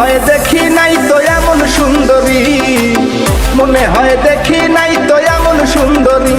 হয় দেখি নাই তো এমন সুন্দরী। মনে হয় দেখি নাই তো এমন সুন্দরী।